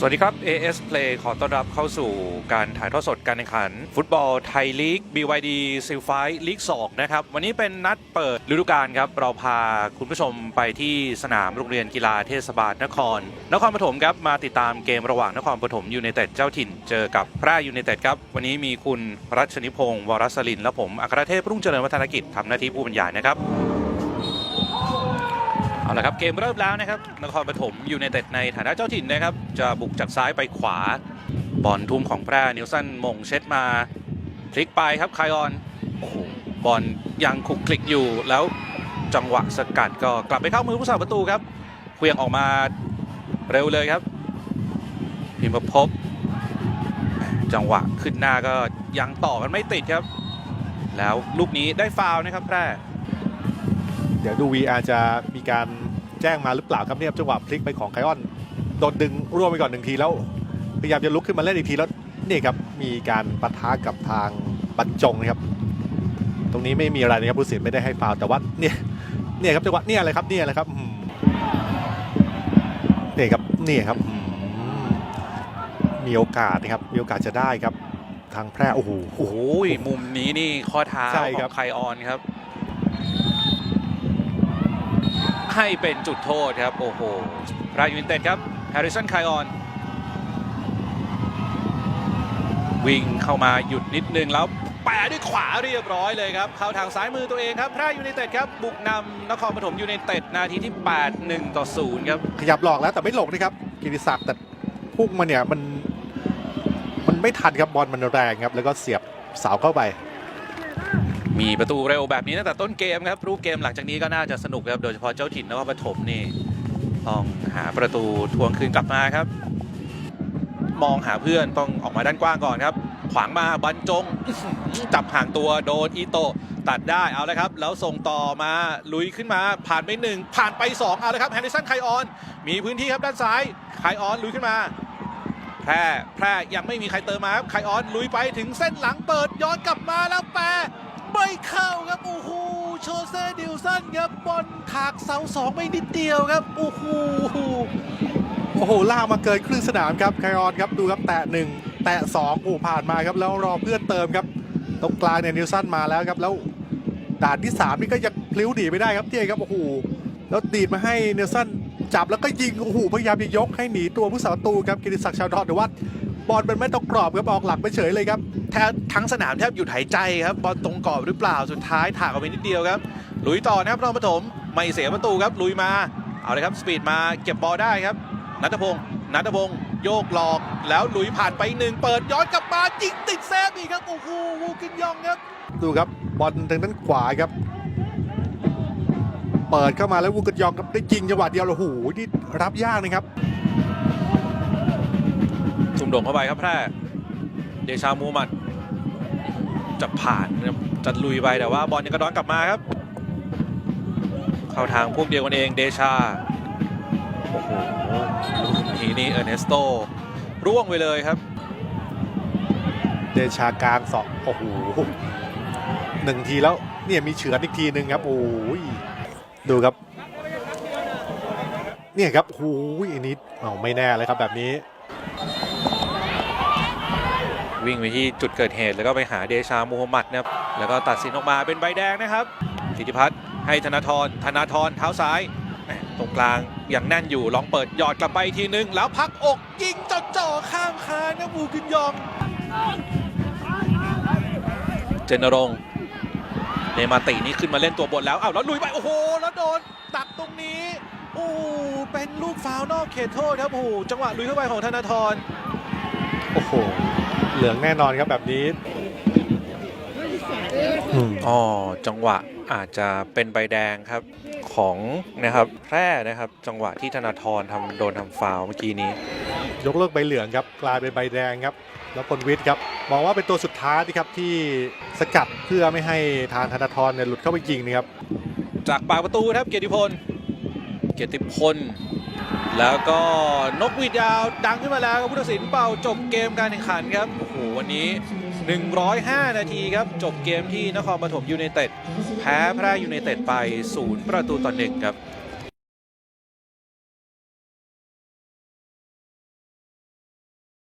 สวัสดีครับ AS Play ขอต้อนรับเข้าสู่การถ่ายทอดสดการแข่งขัน ฟุตบอลไทยลีก BYD s i l f i ลีก 2 นะครับ วันนี้เป็นนัดเปิดฤดูกาลครับ เราพาคุณผู้ชมไปที่สนามโรงเรียนกีฬาเทศบาลนคร นครปฐมครับ มาติดตามเกมระหว่างนครปฐมยูไนเต็ดเจ้าถิ่น เจอกับแพร่ยูไนเต็ดครับ วันนี้มีคุณรัชนิพงศ์วรสลิน และผมอัครเทพรุ่งเจริญวัฒนกิจทำหน้าที่ผู้บรรยายนะครับ เอาละครับเกมเริ่มแล้วนะครับนครปฐมอยูไนเต็ดในฐานะเจ้าถิ่นนะครับ จะบุกจากซ้ายไปขวาบอลทุ่มของแพร่นิวสันมงเช็ดมาพลิกไปครับคายออนโอ้โหบอลยังคลุกคลิกอยู่แล้วจังหวะสกัดก็กลับไปเข้ามือผู้สาประตูครับเควียงออกมาเร็วเลยครับ พิมพ์ภพจังหวะขึ้นหน้าก็ยังต่อกันไม่ติดครับ แล้วลูกนี้ได้ฟาวนะครับแพร่ เดี๋ยวดู VR จะมีการแจ้งมาหรือเปล่าครับเนี่ยจังหวะพลิกไปของไคออนโดนดึงร่วมไปก่อนหนึ่งทีแล้วพยายามจะลุกขึ้นมาเล่นอีกทีแล้วนี่ครับมีการปะทะกับทางบรรจงนะครับ ตรงนี้ไม่มีอะไรนะครับผู้สินไม่ได้ให้ฟาวล์แต่ว่าเนี่ยเนี่ยครับจังหวะเนี่ยอะไรครับเนี่ยอะไรครับอืมเนี่ยครับเนี่ยครับอืมมีโอกาสนะครับมีโอกาสจะได้ครับ ทางแพร่โอ้โหโอ้โหมุมนี้นี่ข้อเท้าใช่ขครัอบงไคออนครับ ให้เป็นจุดโทษครับ โอ้โหรายยูนเต็ดครับแฮร์ริสันไคออน วิ่งเข้ามาหยุดนิดนึงแล้วแปะด้วยขวาเรียบร้อยเลยครับ เข้าทางซ้ายมือตัวเองครับพร่ยูไนเต็ดครับ บุกนำนครปฐมยูไนเต็ดนาทีที่ 8 1 ต่อ 0 ครับ ขยับหลอกแล้วแต่ไม่หลงนะครับกิติศักดิ์แต่พุ่งมาเนี่ยมัน มันไม่ทันครับบอลมันแรงครับ แล้วก็เสียบเสาเข้าไป มีประตูเร็วแบบนี้ตั้งแต่ต้นเกมครับรูปเกมหลังจากนี้ก็น่าจะสนุกครับโดยเฉพาะเจ้าถิ่นนครปฐมนี่ต้องหาประตูทวงคืนกลับมาครับ มองหาเพื่อนต้องออกมาด้านกว้างก่อนครับ ขวางมาบรรจง จับห่างตัวโดนอีโตะตัดได้เอาเลยครับ แล้วส่งต่อมาลุยขึ้นมาผ่านไปหนึ่งผ่านไปสองเอาเลยครับแฮนดิสันไคออน มีพื้นที่ครับด้านซ้ายไคออนลุยขึ้นมาแพร่แพร่ยังไม่มีใครเติมมาครับไคออนลุยไปถึงเส้นหลังเปิดย้อนกลับมาแล้วแปร โชเซ่ดิลสันครับบอลถากเสาสองไปนิดเดียวครับ โอ้โหโอ้โหล่ามาเกินครึ่งสนามครับไคออนครับดูครับแตะหนึ่งแตะสองโอ้ผ่านมาครับแล้วรอเพื่อนเติมครับ ตรงกลางเนี่ยนิวสันมาแล้วครับ แล้วด่านที่สามนี่ก็ยังพลิ้วดีไม่ได้ครับเจ๊ครับโอ้โหแล้วดีดมาให้นิวสันจับแล้วก็ยิงโอ้โหพยายามจะยกให้หนีตัวผู้สาประตูครับกิติศักดิ์ชาวดอนแต่ว่า บอลมันไม่ต้องกรอบครับออกหลักไปเฉยเลยครับแทบทั้งสนามแทบหยุดหายใจครับบอลตรงกรอบหรือเปล่าสุดท้ายถากออกไปนิดเดียวครับลุยต่อนะครับนครปฐมไม่เสียประตูครับลุยมาเอาเลยครับสปีดมาเก็บบอลได้ครับนัทพงศ์นัทพงศ์โยกหลอกแล้วลุยผ่านไปหนึ่งเปิดย้อนกลับมายิงติดเซฟอีกครับโอ้โหวูกินยองครับดูครับบอลทางด้านขวาครับ เปิดเข้ามาแล้ววูกนยองครับได้ยิงจังหวะเดียวโอ้โหนี่รับยากนะครับ สุ่มโด่งเข้าไปครับแพร่เดชามูฮัมหมัดจะผ่านจะลุยไปแต่ว่าบอลยังกระดอนกลับมาครับ เข้าทางพวกเดียวกันเองเดชาโอ้โหลูกนี้เออร์เนสโตร่วงไปเลยครับ เดชากลางสองโอ้โหหนึ่งทีแล้วเนี่ยมีเฉือนอีกทีหนึ่งครับโอ้ยดูครับ เนี่ยครับโอ้ยอันนี้เอาไม่แน่เลยครับแบบนี้ วิ่งไปที่จุดเกิดเหตุ แล้วก็ไปหาเดชามูฮัมหมัดนะครับแล้วก็ตัดสินออกมาเป็นใบแดงนะครับธิติพัฒน์ให้ธนาธรธนาธรเท้าซ้ายตรงกลางยังแน่นอยู่ลองเปิดหยอดกลับไปอีกทีนึง แล้วพักอกยิงจ่อๆข้ามคานครับบูกินยอง เจนรงเนมาตินี่ขึ้นมาเล่นตัวบนแล้วอ้าวแล้วลุยไป โอ้โห แล้วโดนตักตรงนี้โอ้เป็นลูกฟาวนอกเขตโทษครับโอ้โหจังหวะลุยเข้าไปของธนาธรโอ้โห เหลืองแน่นอนครับแบบนี้อืมอ๋อจังหวะอาจจะเป็นใบแดงครับของนะครับแพร่นะครับจังหวะที่ธนาธรทำโดนทำฟาวล์เมื่อกี้นี้ ยกเลิกใบเหลืองครับกลายเป็นใบแดงครับ แล้วพลวิทย์ครับมองว่าเป็นตัวสุดท้ายนะครับที่สกัดเพื่อไม่ให้ทางธนาธรเนี่ยหลุดเข้าไปยิงนะครับจากปากประตูครับเกียรติพลเกียรติพล แล้วก็นกหวีดยาวดังขึ้นมาแล้วครับพุทธศิลป์เป่าจบเกมการแข่งขันครับโอ้โหวันนี้ 105 นาทีครับ จบเกมที่นครปฐมยูไนเต็ดแพ้แพร่ยูไนเต็ดไป 0 ประตูต่อหนึ่งครับ